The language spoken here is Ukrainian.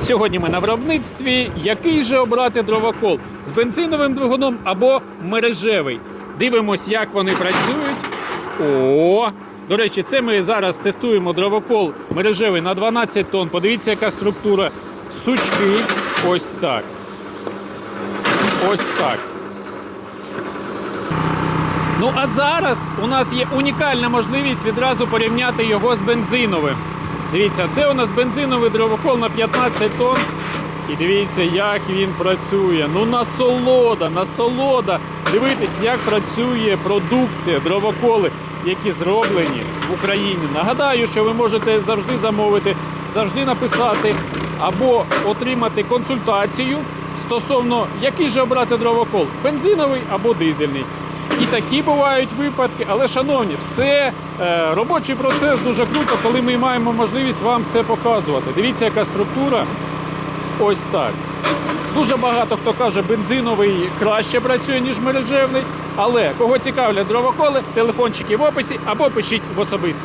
Сьогодні ми на виробництві. Який же обрати дровокол з бензиновим двигуном або мережевий? Дивимось, як вони працюють. О! До речі, це ми зараз тестуємо дровокол мережевий на 12 тонн. Подивіться, яка структура. Сучки. Ось так. Ось так. Ну а зараз у нас є унікальна можливість відразу порівняти його з бензиновим. Дивіться, це у нас бензиновий дровокол на 15 тонн. І дивіться, як він працює. Ну насолода, насолода. Дивитись, як працює продукція, дровоколи, які зроблені в Україні. Нагадаю, що ви можете завжди замовити, завжди написати або отримати консультацію стосовно який же обрати дровокол бензиновий або дизельний. І такі бувають випадки, але шановні, все е, робочий процес дуже круто, коли ми маємо можливість вам все показувати. Дивіться, яка структура. Ось так. Дуже багато хто каже, бензиновий краще працює, ніж мережевний. Але кого цікавлять дровоколи, телефончики в описі або пишіть в особисті.